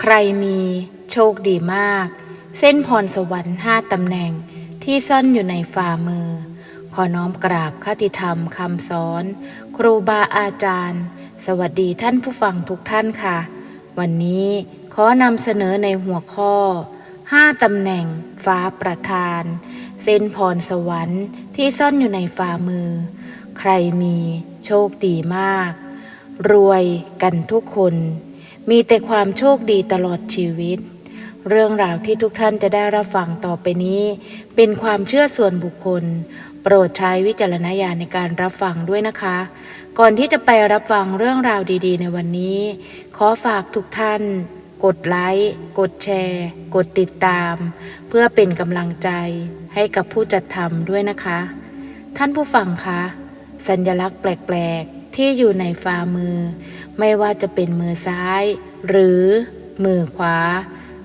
ใครมีโชคดีมาก เส้นพรสวรรค์ห้าตำแหน่งที่ซ่อนอยู่ในฝ่ามือ ขอน้อมกราบคติธรรมคำสอน ครูบาอาจารย์ สวัสดีท่านผู้ฟังทุกท่านค่ะ วันนี้ขอนำเสนอในหัวข้อ5ตำแหน่งฟ้าประธาน เส้นพรสวรรค์ที่ซ่อนอยู่ในฝ่ามือ ใครมีโชคดีมาก รวยกันทุกคน มีแต่ความโชคดีตลอดชีวิต เรื่องราวที่ทุกท่านจะได้รับฟังต่อไปนี้ เป็นความเชื่อส่วนบุคคล โปรดใช้วิจารณญาณในการรับฟังด้วยนะคะ ก่อนที่จะไปรับฟังเรื่องราวดีๆ ในวันนี้ ขอฝากทุกท่าน กดไลค์ กดแชร์ กดติดตาม เพื่อเป็นกำลังใจให้กับผู้จัดทำด้วยนะคะ ท่านผู้ฟังคะ สัญลักษณ์แปลก ๆ ที่อยู่ในฝ่ามือ ไม่ว่าจะเป็นมือซ้าย หรือมือขวา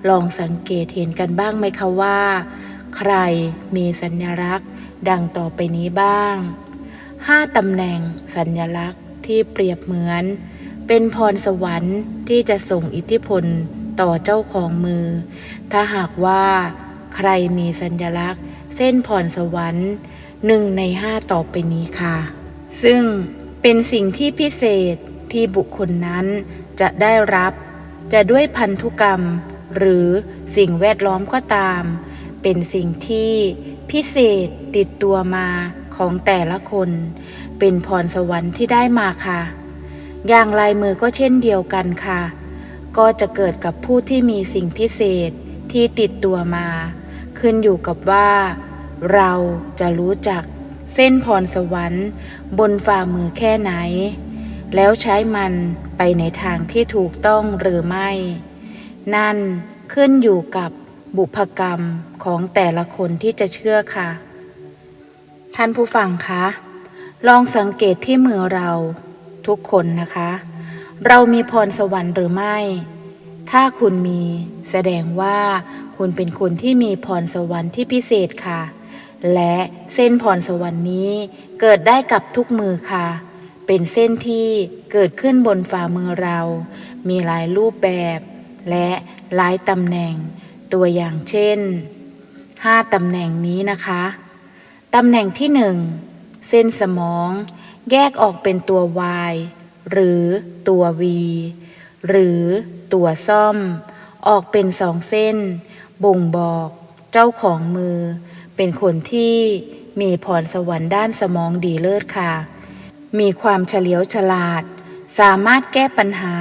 ลองสังเกตเห็นกันบ้างไหมคะว่า ใครมีสัญลักษณ์ ดังต่อไปนี้บ้าง 5ตำแหน่งสัญลักษณ์ที่เปรียบเหมือน เป็นพรสวรรค์ที่จะส่งอิทธิพลต่อเจ้าของมือ ถ้าหากว่าใครมีสัญลักษณ์ เส้นพรสวรรค์หนึ่งในห้าต่อไปนี้ค่ะ ซึ่งเป็นสิ่งที่พิเศษ ที่บุคคลนั้นจะได้รับ จะด้วยพันธุกรรม หรือสิ่งแวดล้อมก็ตาม เป็นสิ่งที่พิเศษติดตัวมาของแต่ละคน เป็นพรสวรรค์ที่ได้มาค่ะ อย่างลายมือก็เช่นเดียวกันค่ะ ก็จะเกิดกับผู้ที่มีสิ่งพิเศษที่ติดตัวมา ขึ้นอยู่กับว่า เราจะรู้จักเส้นพรสวรรค์บนฝ่ามือแค่ไหน แล้วใช้มันไปในทางที่ถูกต้องหรือไม่ นั่นขึ้นอยู่กับบุพกรรมของแต่ละคนที่จะเชื่อค่ะ ท่านผู้ฟังคะ ลองสังเกตที่มือเราทุกคนนะคะ เรามีพรสวรรค์หรือไม่ ถ้าคุณมีแสดงว่าคุณเป็นคนที่มีพรสวรรค์ที่พิเศษค่ะ และเส้นพรสวรรค์นี้เกิดได้กับทุกมือค่ะ เป็นเส้นที่เกิดขึ้นบนฝ่ามือเรา มีหลายรูปแบบ และหลายตำแหน่ง ตัวอย่างเช่น 5ตำแหน่งนี้นะคะ ตำแหน่งที่ 1 เส้นสมอง แยกออกเป็นตัว Y หรือตัว V หรือตัวซ่อม ออกเป็นสองเส้น บ่งบอกเจ้าของมือ เป็นคนที่มีพรสวรรค์ด้านสมองดีเลิศค่ะ มีความเฉลียวฉลาด สามารถแก้ปัญหา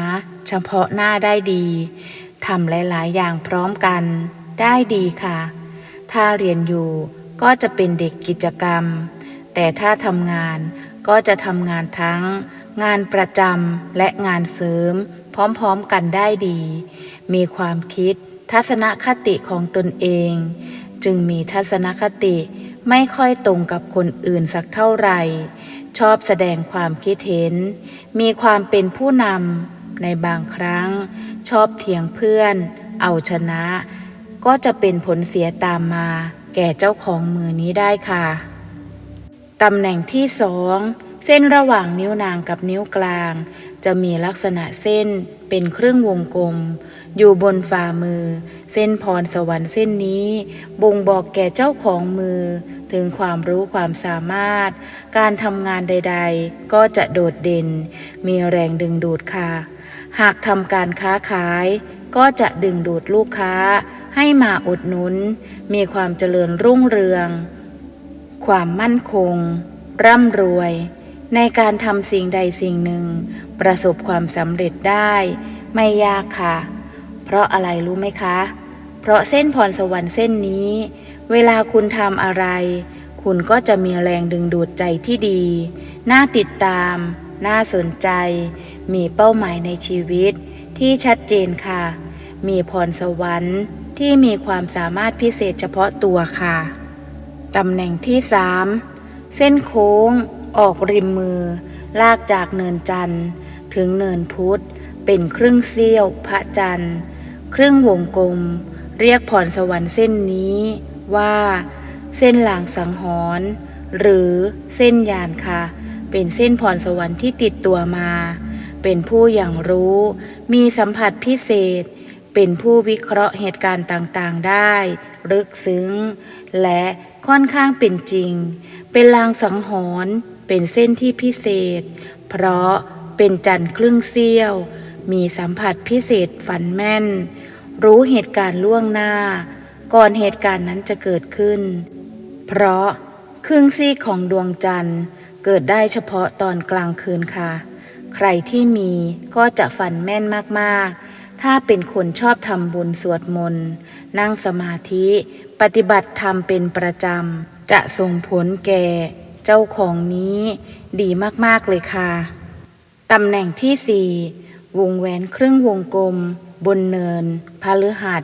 เฉพาะหน้าได้ดีทำหลาย ๆ อย่างพร้อมกัน ได้ดีค่ะ ถ้าเรียนอยู่ก็จะเป็นเด็กกิจกรรม แต่ถ้าทำงานก็จะทำงานทั้ง งานประจำและงานเสริม พร้อม ๆ กันได้ดี มีความคิดทัศนคติของตนเอง จึงมีทัศนคติไม่ค่อยตรงกับคนอื่นสักเท่าไหร่ ชอบแสดงความคิดเห็น มีความเป็นผู้นำในบางครั้ง ชอบเถียงเพื่อน เอาชนะ ก็จะเป็นผลเสียตามมา แก่เจ้าของมือนี้ได้ค่ะตำแหน่งที่สองเส้นระหว่างนิ้วนางกับนิ้วกลาง จะมีลักษณะเส้น เป็นเครึ่องวงกลม อยู่บนฝ่ามือ เส้นพรสวรรค์เส้นนี้ บ่งบอกแก่เจ้าของมือ ถึงความรู้ความสามารถ การทำงานใด ๆ ก็จะโดดเด่น มีแรงดึงดูดค่ะ หากทำการค้าขาย ก็จะดึงดูดลูกค้า ให้มาอุดหนุน มีความเจริญรุ่งเรือง ความมั่นคง ร่ำรวย ในการทำสิ่งใดสิ่งหนึ่ง ประสบความสำเร็จได้ ไม่ยากค่ะ เพราะอะไรรู้ไหมคะ เพราะเส้นพรสวรรค์เส้นนี้ เวลาคุณทำอะไร คุณก็จะมีแรงดึงดูดใจที่ดี น่าติดตาม น่าสนใจ มีเป้าหมายในชีวิต ที่ชัดเจนค่ะ มีพรสวรรค์ที่มีความสามารถพิเศษเฉพาะตัวค่ะ ตำแหน่งที่ 3 เส้นโค้ง ออกริมมือ ลากจากเนินจันทร์ ถึงเนินพุธเป็นครึ่งเสี้ยวพระจันทร์ ครึ่งวงกลม เรียกพรสวรรค์เส้นนี้ว่า เส้นหลางสังหรณ์หรือเส้นยานค่ะ เป็นเส้นพรสวรรค์ที่ติดตัวมา เป็นผู้อย่างรู้ มีสัมผัสพิเศษ เป็นผู้วิเคราะห์เหตุการณ์ต่างๆได้ ลึกซึ้ง และค่อนข้างเป็นจริง เป็นลางสังหรณ์ เป็นเส้นที่พิเศษ เพราะเป็นจันทร์ครึ่งเสี้ยว มีสัมผัสพิเศษฝันแม่น รู้เหตุการณ์ล่วงหน้า ก่อนเหตุการณ์นั้นจะเกิดขึ้น เพราะครึ่งซีกของดวงจันทร์เกิดได้เฉพาะตอนกลางคืนค่ะ ใครที่มีก็จะฝันแม่นมากๆ ถ้าเป็นคนชอบทำบุญสวดมนต์ นั่งสมาธิ ปฏิบัติธรรมเป็นประจำ จะส่งผลแก่ เจ้าของนี้ดีมากๆเลยค่ะ ตำแหน่งที่ 4 วงแหวนครึ่งวงกลม บนเนินพฤหัส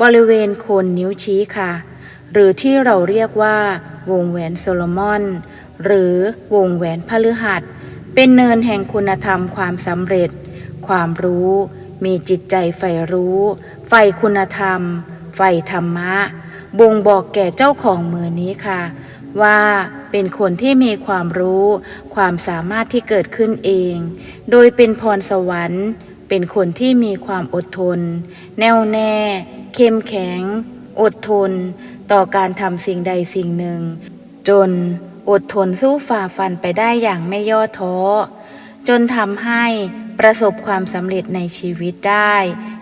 บริเวณโคนนิ้วชี้ค่ะ หรือที่เราเรียกว่า วงแหวนโซโลมอน หรือวงแหวนพฤหัสเป็นเนินแห่งคุณธรรมความสำเร็จ ความรู้ มีจิตใจใฝ่รู้ ใฝ่คุณธรรม ใฝ่ธรรมะ บ่งบอกแก่เจ้าของมือนี้ค่ะ ว่าเป็นคนที่มีความรู้ ความสามารถที่เกิดขึ้นเอง โดยเป็นพรสวรรค์ เป็นคนที่มีความอดทน แน่วแน่ เข้มแข็ง อดทน ต่อการทำสิ่งใดสิ่งหนึ่ง จนอดทนสู้ฝ่าฟันไปได้อย่างไม่ย่อท้อ จนทำให้ประสบความสำเร็จในชีวิตได้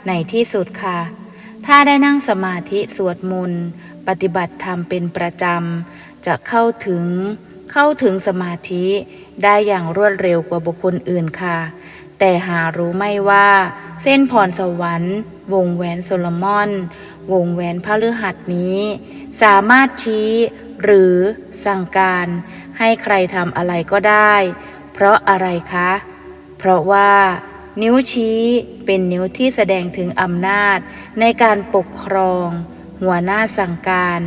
ในที่สุดค่ะ ถ้าได้นั่งสมาธิสวดมนต์ปฏิบัติธรรมเป็นประจำ จะเข้าถึงเข้าถึงสมาธิได้อย่างรวดเร็วกว่าบุคคลอื่นค่ะ แต่หารู้ไม่ว่า เส้นพรสวรรค์ วงแหวนโซโลมอน วงแหวนพระฤหัสนี้ สามารถชี้หรือสั่งการให้ใครทำอะไรก็ได้ เพราะอะไรคะ เพราะว่านิ้วชี้เป็นนิ้วที่แสดงถึงอำนาจในการปกครอง หัวหน้าสั่งการ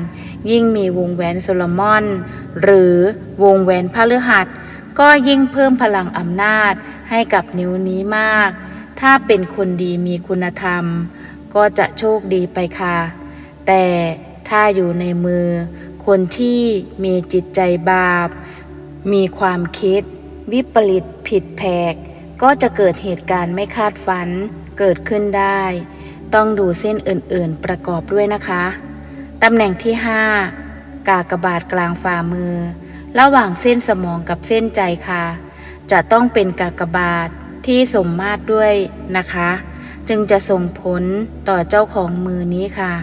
ยิ่งมีวงแหวนโซโลมอน หรือวงแหวนพฤหัส ก็ยิ่งเพิ่มพลังอำนาจให้กับนิ้วนี้มาก ถ้าเป็นคนดีมีคุณธรรม ก็จะโชคดีไปค่ะ แต่ถ้าอยู่ในมือ คนที่มีจิตใจบาป มีความคิด วิปริตผิดแผก ก็จะเกิดเหตุการณ์ไม่คาดฝันเกิดขึ้นได้ ต้องดูเส้นอื่นๆประกอบด้วยนะคะ ตำแหน่งที่ 5 กากบาทกลางฝ่ามือ ระหว่างเส้นสมองกับเส้นใจค่ะ จะต้องเป็นกากบาทที่สมมาตรด้วยนะคะ จึงจะส่งผลต่อเจ้าของมือนี้ค่ะ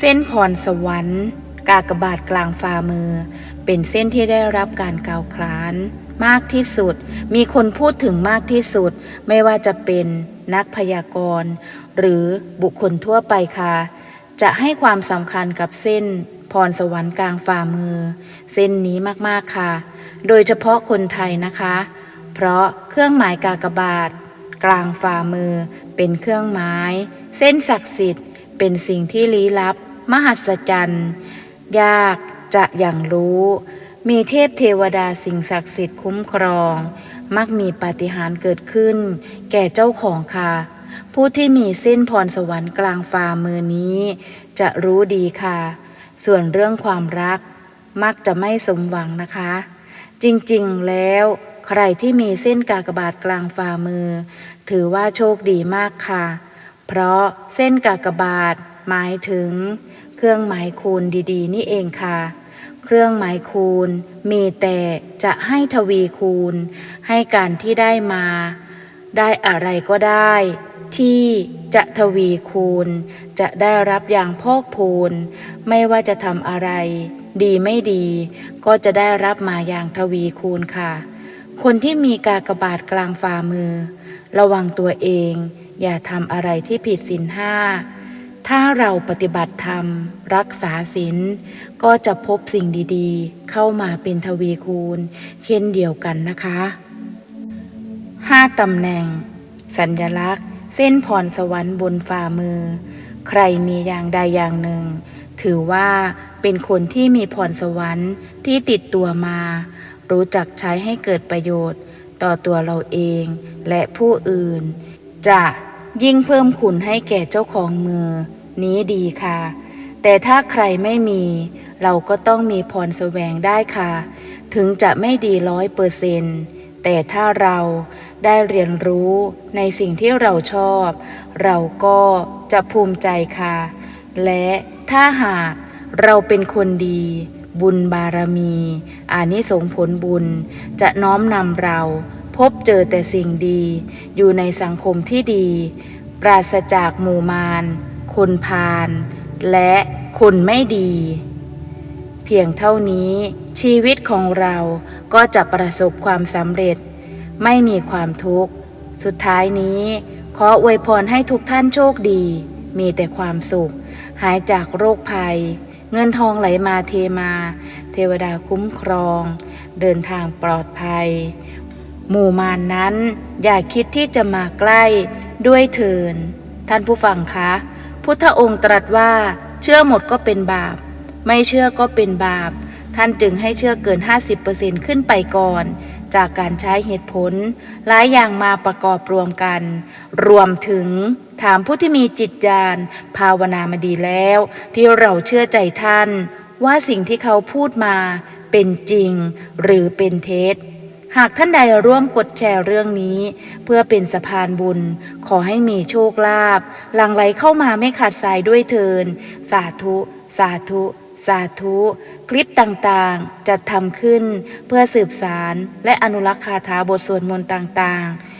เส้นพรสวรรค์ กากบาทกลางฝ่ามือ เป็นเส้นที่ได้รับการกล่าวขานมากที่สุด มีคนพูดถึงมากที่สุด ไม่ว่าจะเป็นนักพยากรณ์ หรือบุคคลทั่วไปค่ะ จะให้ความสำคัญกับเส้นพรสวรรค์กลางฝ่ามือ เส้นนี้มากๆค่ะ โดยเฉพาะคนไทยนะคะ เพราะเครื่องหมายกากบาท กลางฝ่ามือ เป็นเครื่องหมาย เส้นศักดิ์สิทธิ์ เป็นสิ่งที่ลี้ลับ มหัศจรรย์ยากจะอย่างรู้ มีเทพเทวดาสิ่งศักดิ์สิทธิ์คุ้มครอง มักมีปาฏิหาริย์เกิดขึ้น แก่เจ้าของค่ะ ผู้ที่มีเส้นพรสวรรค์กลางฝ่ามือนี้ จะรู้ดีค่ะ ส่วนเรื่องความรัก มักจะไม่สมหวังนะคะ จริงๆแล้วใครที่มีเส้นกากบาทกลางฝ่ามือ ถือว่าโชคดีมากค่ะ เพราะเส้นกากบาทหมายถึง เครื่องหมายคูณดีๆ นี่เองค่ะ เครื่องหมายคูณมีแต่จะให้ทวีคูณ ให้การที่ได้มา ได้อะไรก็ได้ ที่จะทวีคูณ จะได้รับอย่างพอกพูน ไม่ว่าจะทำอะไร ดีไม่ดี ก็จะได้รับมาอย่างทวีคูณค่ะ คนที่มีกากบาทกลางฝ่ามือ ระวังตัวเอง อย่าทำอะไรที่ผิดศีลห้าถ้าเราปฏิบัติธรรม รักษาศีลก็จะพบสิ่งดีๆ เข้ามาเป็นทวีคูณ เช่นเดียวกันนะคะ 5ตำแหน่ง สัญญลักษณ์ เส้นพรสวรรค์บนฝ่ามือ ใครมีอย่างใดอย่างหนึ่ง ถือว่าเป็นคนที่มีพรสวรรค์ที่ติดตัวมา รู้จักใช้ให้เกิดประโยชน์ ต่อตัวเราเองและผู้อื่น จะยิ่งเพิ่มขุนให้แก่เจ้าของมือ นี้ดีค่ะ แต่ถ้าใครไม่มี เราก็ต้องมีพรแสวงได้ค่ะ ถึงจะไม่ดีร้อยเปอร์เซนต์แต่ถ้าเรา ได้เรียนรู้ในสิ่งที่เราชอบ เราก็จะภูมิใจค่ะ และถ้าหากเราเป็นคนดี บุญบารมีอานิสงผลบุญจะน้อมนำเรา พบเจอแต่สิ่งดี อยู่ในสังคมที่ดี ปราศจากหมู่มารคนพาลและคนไม่ดี เพียงเท่านี้ชีวิตของเราก็จะประสบความสำเร็จ ไม่มีความทุกข์ สุดท้ายนี้ ขออวยพรให้ทุกท่านโชคดี มีแต่ความสุข หายจากโรคภัย เงินทองไหลมาเทมา เทวดาคุ้มครอง เดินทางปลอดภัย หมู่มานนั้น อย่าคิดที่จะมาใกล้ด้วยเถิน ท่านผู้ฟังคะ พุทธองค์ตรัสว่า เชื่อหมดก็เป็นบาป ไม่เชื่อก็เป็นบาป ท่านจึงให้เชื่อเกิน 50%ขึ้นไปก่อน จากการใช้เหตุผล หลายอย่างมาประกอบรวมกัน รวมถึงถามผู้ที่มีจิตญาณภาวนามาดีแล้ว ที่เราเชื่อใจท่าน ว่าสิ่งที่เขาพูดมาเป็นจริงหรือเป็นเท็จหากท่านใดร่วมกดแชร์เรื่องนี้ เพื่อเป็นสะพานบุญ ขอให้มีโชคลาภหลั่งไหลเข้ามาไม่ขาดสายด้วยเทิน สาธุ สาธุ สาธุ คลิปต่างๆ จัดทำขึ้นเพื่อสืบสารและอนุรักษ์คาถาบทสวดมนต์ต่างๆ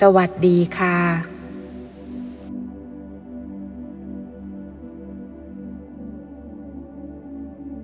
สวัสดีค่ะ